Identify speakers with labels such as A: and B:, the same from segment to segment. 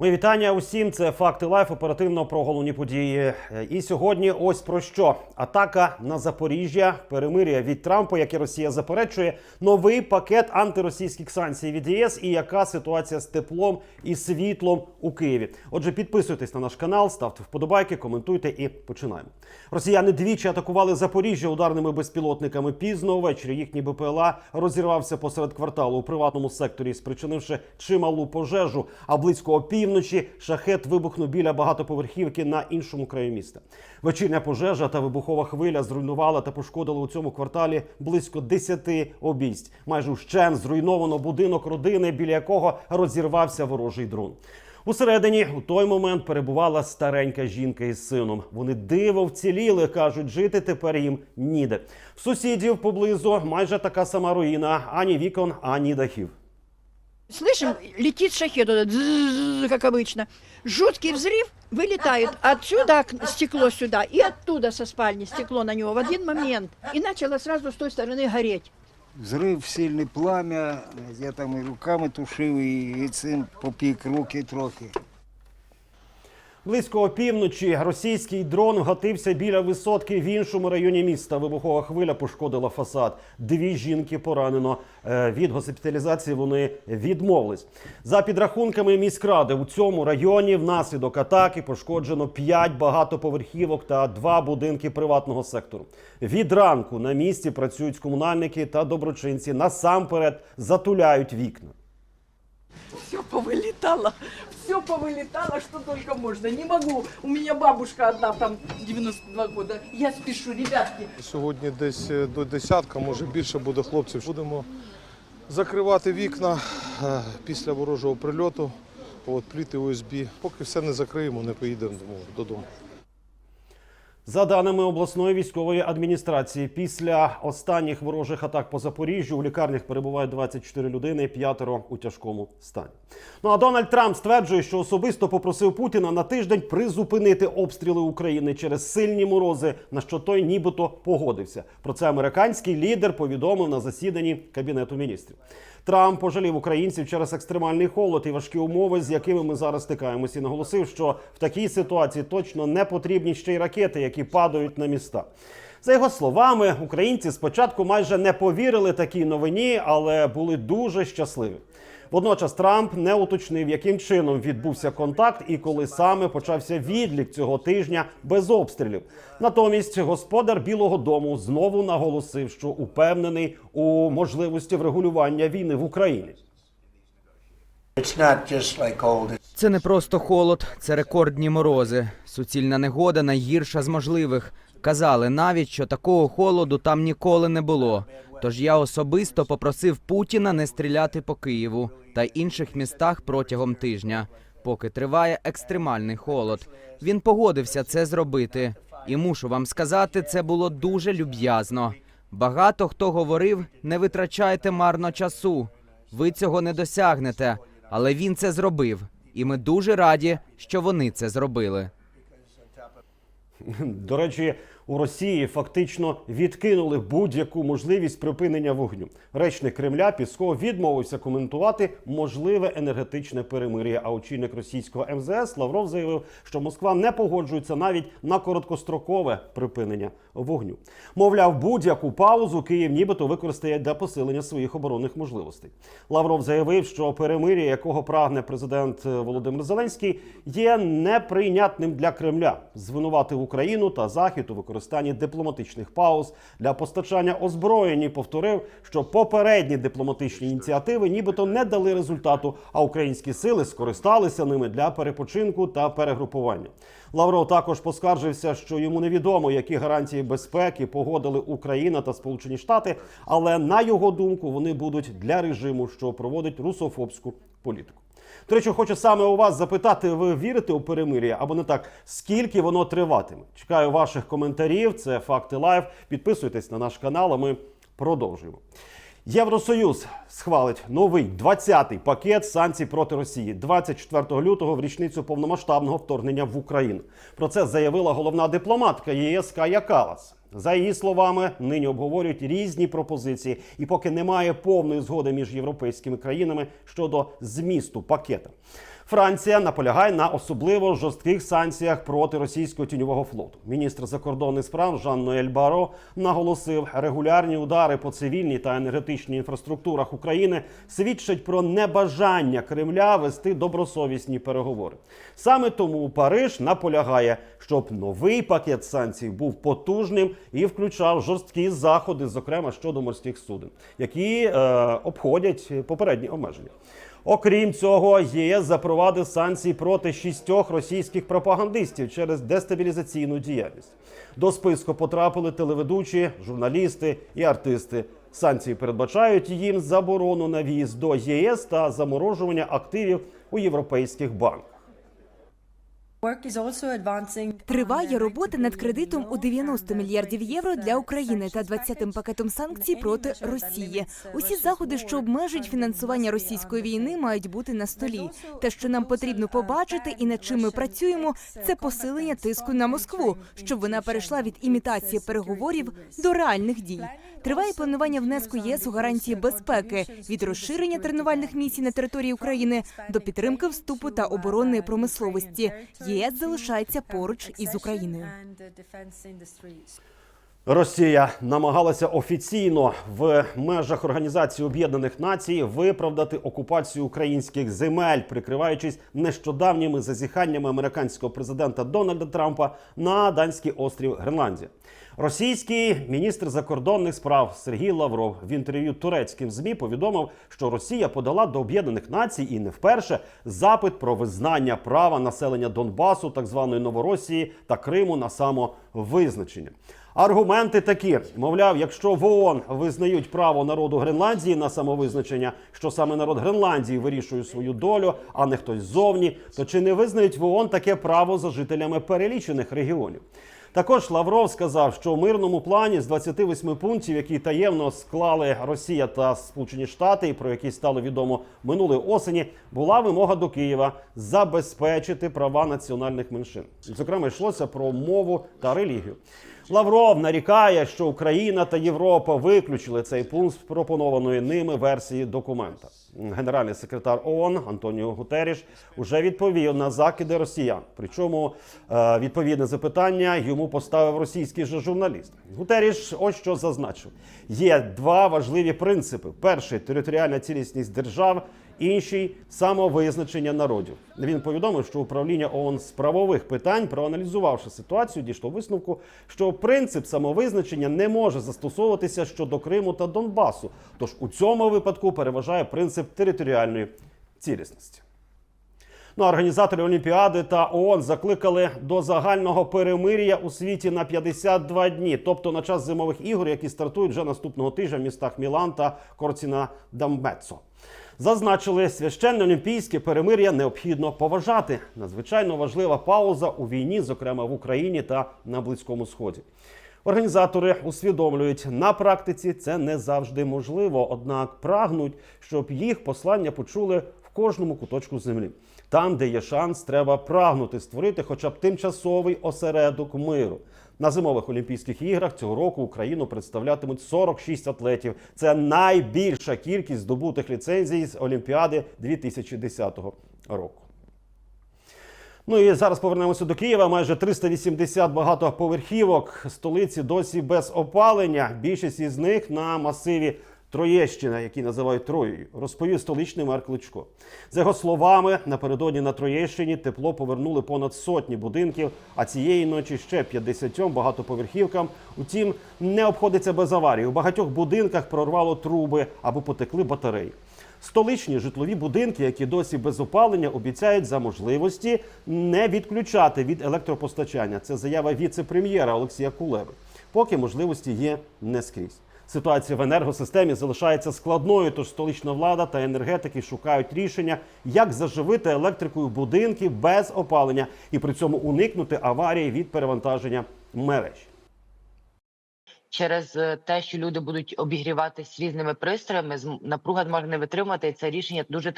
A: Мої вітання усім. Це факти лайф. Оперативно про головні події. Е, І сьогодні ось про що: атака на Запоріжжя, перемир'я від Трампа, яке Росія заперечує, новий пакет антиросійських санкцій від ЄС і яка ситуація з теплом і світлом у Києві. Отже, підписуйтесь на наш канал, ставте вподобайки, коментуйте і починаємо. Росіяни двічі атакували Запоріжжя ударними безпілотниками. Пізно ввечері їхній БПЛА розірвався посеред кварталу у приватному секторі, спричинивши чималу пожежу. А близько опівночі шахет вибухнув біля багатоповерхівки на іншому краю міста. Вечірня пожежа та вибухова хвиля зруйнувала та пошкодила у цьому кварталі близько 10 обійсть. Майже вщен зруйновано будинок родини, біля якого розірвався ворожий дрон. Усередині у той момент перебувала старенька жінка із сином. Вони диво вціліли, кажуть, жити тепер їм ніде. В сусідів поблизу майже така сама руїна, ані вікон, ані дахів.
B: Слышим, летит шахет, вот этот «зззз», как обычно. Жуткий взрыв, вылетает отсюда ок- стекло сюда, и оттуда со спальни стекло на него в один момент. И начало сразу с той стороны гореть.
C: Взрив, сильне плам'я, я там і руками тушив, і, і цим попік руки трохи.
A: Близько опівночі російський дрон вгатився біля висотки в іншому районі міста. Вибухова хвиля пошкодила фасад. Дві жінки поранено. Е, Від госпіталізації вони відмовились. За підрахунками міськради у цьому районі внаслідок атаки пошкоджено 5 багатоповерхівок та 2 будинки приватного сектору. Від ранку на місці працюють комунальники та доброчинці. Насамперед затуляють вікна.
D: Повылетало, все повылетало, что только можно. Не могу. У меня бабушка одна, там 92 года. Я спешу, ребятки.
E: Сьогодні десь е, до десятка, може більше буде хлопців. Будемо закривати вікна е, після ворожого прильоту. От, пліти ОСБ. Поки все не закриємо, не поїдемо додому.
A: За даними обласної військової адміністрації, після останніх ворожих атак по Запоріжжю у лікарнях перебувають 24 людини, п'ятеро у тяжкому стані. Ну а Дональд Трамп стверджує, що особисто попросив Путіна на тиждень призупинити обстріли України через сильні морози, на що той нібито погодився. Про це американський лідер повідомив на засіданні кабінету міністрів. Трамп пожалів українців через екстремальний холод і важкі умови, з якими ми зараз стикаємося, і наголосив, що в такій ситуації точно не потрібні ще й ракети, які падають на міста. За його словами, українці спочатку майже не повірили такій новині, але були дуже щасливі. Водночас Трамп не уточнив, яким чином відбувся контакт і коли саме почався відлік цього тижня без обстрілів. Натомість господар Білого Дому знову наголосив, що упевнений у можливості врегулювання війни в Україні.
F: Це не просто холод, це рекордні морози. Суцільна негода найгірша з можливих. Казали навіть, що такого холоду там ніколи не було. Тож я особисто попросив Путіна не стріляти по Києву та інших містах протягом тижня, поки триває екстремальний холод. Він погодився це зробити. І мушу вам сказати, це було дуже люб'язно. Багато хто говорив: не витрачайте марно часу. Ви цього не досягнете, але він це зробив, і ми дуже раді, що вони це зробили.
A: До речі, у Росії фактично відкинули будь-яку можливість припинення вогню. Речник Кремля Пісков відмовився коментувати можливе енергетичне перемир'я. А очільник російського МЗС Лавров заявив, що Москва не погоджується навіть на короткострокове припинення вогню. Мовляв, будь-яку паузу Київ нібито використає для посилення своїх оборонних можливостей. Лавров заявив, що перемир'я, якого прагне президент е, Володимир Зеленський, є неприйнятним для Кремля. Звинуватив Україну та Захід у використанні дипломатичних пауз для постачання озброєнь. і Повторив, що попередні дипломатичні ініціативи нібито не дали результату, а українські сили скористалися ними для перепочинку та перегрупування. Лавров також поскаржився, що йому невідомо, які гарантії безпеки погодили Україна та Сполучені Штати, але на його думку вони будуть для режиму, що проводить русофобську політику. До речі, хочу саме у вас запитати: ви вірите у перемир'я або не так? Скільки воно триватиме? Чекаю ваших коментарів. Це факти лайв. Підписуйтесь на наш канал. А ми продовжуємо. Євросоюз схвалить новий 20-й пакет санкцій проти Росії 24 лютого в річницю повномасштабного вторгнення в Україну. Про це заявила головна дипломатка ЄС Кая Калас. За її словами, нині обговорюють різні пропозиції, і поки немає повної згоди між європейськими країнами щодо змісту пакета. Франція наполягає на особливо жорстких санкціях проти російського тіньового флоту. Міністр закордонних справ Жан Ноель Баро наголосив, регулярні удари по цивільній та енергетичній інфраструктурах України свідчать про небажання Кремля вести добросовісні переговори. Саме тому Париж наполягає, щоб новий пакет санкцій був потужним і включав жорсткі заходи, зокрема щодо морських суден, які е, обходять попередні обмеження. Окрім цього, ЄС запровадив санкції проти шістьох російських пропагандистів через дестабілізаційну діяльність. До списку потрапили телеведучі, журналісти і артисти. Санкції передбачають їм заборону на в'їзд до ЄС та заморожування активів у європейських банках.
G: Триває робота над кредитом у 90 мільярдів євро для України та 20-м пакетом санкцій проти Росії. Усі заходи, що обмежують фінансування російської війни, мають бути на столі. Те, що нам потрібно побачити і над чим ми працюємо, це посилення тиску на Москву, щоб вона перейшла від імітації переговорів до реальних дій. Триває планування внеску ЄС у гарантії безпеки від розширення тренувальних місій на території України до підтримки вступу та оборонної промисловості. ЄС залишається поруч із Україною.
A: Росія намагалася офіційно в межах Організації Об'єднаних Націй виправдати окупацію українських земель, прикриваючись нещодавніми зазіханнями американського президента Дональда Трампа на данський острів Гренландія. Російський міністр закордонних справ Сергій Лавров в інтерв'ю турецьким змі повідомив, що Росія подала до Об'єднаних Націй і не вперше запит про визнання права населення Донбасу, так званої Новоросії та Криму на самовизначення. Аргументи такі: мовляв, якщо в ООН визнають право народу Гренландії на самовизначення, що саме народ Гренландії вирішує свою долю, а не хтось ззовні, то чи не визнають в ООН таке право за жителями перелічених регіонів? Також Лавров сказав, що у мирному плані з 28 пунктів, які таємно склали Росія та Сполучені Штати, і про які стало відомо минулої осені, була вимога до Києва забезпечити права національних меншин. Зокрема, йшлося про мову та релігію. Лавров нарікає, що Україна та Європа виключили цей пункт пропонованої ними версії документа. Генеральний секретар ООН Антоніо Гутеріш уже відповів на закиди росіян. Причому е, відповідне запитання йому поставив російський же журналіст. Гутеріш ось що зазначив: є два важливі принципи: перший територіальна цілісність держав. Інший самовизначення народів. Він повідомив, що управління ООН з правових питань, проаналізувавши ситуацію, дійшло висновку, що принцип самовизначення не може застосовуватися щодо Криму та Донбасу. Тож у цьому випадку переважає принцип територіальної цілісності. Ну, організатори Олімпіади та ООН закликали до загального перемир'я у світі на 52 дні, тобто на час зимових ігор, які стартують вже наступного тижня в містах Мілан та Корціна Дамбецо. Зазначили, священне олімпійське перемир'я необхідно поважати. Надзвичайно важлива пауза у війні, зокрема в Україні та на Близькому Сході. Організатори усвідомлюють, на практиці це не завжди можливо, однак прагнуть, щоб їх послання почули в кожному куточку землі. Там, де є шанс, треба прагнути створити хоча б тимчасовий осередок миру. На зимових Олімпійських іграх цього року Україну представлятимуть 46 атлетів. Це найбільша кількість здобутих ліцензій з Олімпіади 2010 року. Ну і зараз повернемося до Києва. Майже 380 багатоповерхівок столиці досі без опалення. Більшість із них на масиві Троєщина, який називають Троєю, розповів столичний мер Кличко. За його словами, напередодні на Троєщині тепло повернули понад сотні будинків, а цієї ночі ще 50 багатоповерхівкам. Утім, не обходиться без аварій. У багатьох будинках прорвало труби або потекли батареї. Столичні житлові будинки, які досі без опалення, обіцяють за можливості не відключати від електропостачання. Це заява віце-прем'єра Олексія Кулеби. Поки можливості є не скрізь. Ситуація в енергосистемі залишається складною, тож столична влада та енергетики шукають рішення, як заживити електрикою будинки без опалення і при цьому уникнути аварії від перевантаження мереж.
H: через е, те, що люди будуть обігріватись різними пристроями, напруга може не витримати. І це рішення дуже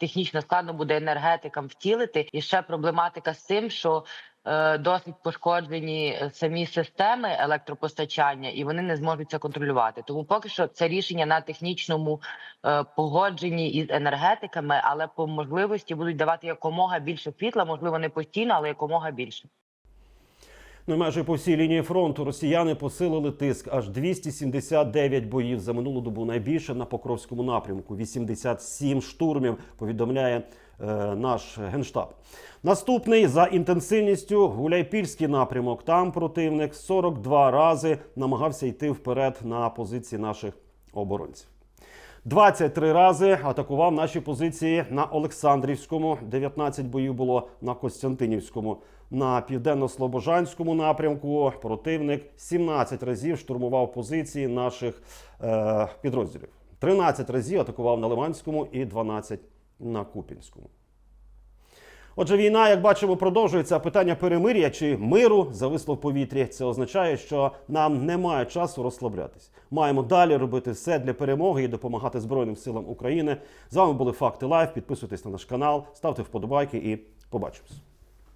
H: технічно складно буде енергетикам втілити. І ще проблематика з тим, що досить пошкоджені е, самі системи електропостачання, і вони не зможуть це контролювати. Тому поки що це рішення на технічному е, погодженні із енергетиками, але по можливості будуть давати якомога більше світла, можливо, не постійно, але якомога більше.
A: Ну, майже по всій лінії фронту росіяни посилили тиск. Аж 279 боїв за минулу добу. Найбільше на Покровському напрямку. 87 штурмів. Повідомляє е, наш генштаб. Наступний за інтенсивністю Гуляйпільський напрямок. Там противник 42 рази намагався йти вперед на позиції наших оборонців. 23 рази атакував наші позиції на Олександрівському, 19 боїв було на Костянтинівському. На південно-слобожанському напрямку противник 17 разів штурмував позиції наших е, підрозділів. 13 разів атакував на Лиманському і 12 на Купінському. Отже, війна, як бачимо, продовжується. Питання перемир'я чи миру зависло в повітрі. Це означає, що нам немає часу розслаблятись. Маємо далі робити все для перемоги і допомагати Збройним силам України. З вами були Факти Лайф. Підписуйтесь на наш канал, ставте вподобайки і побачимось.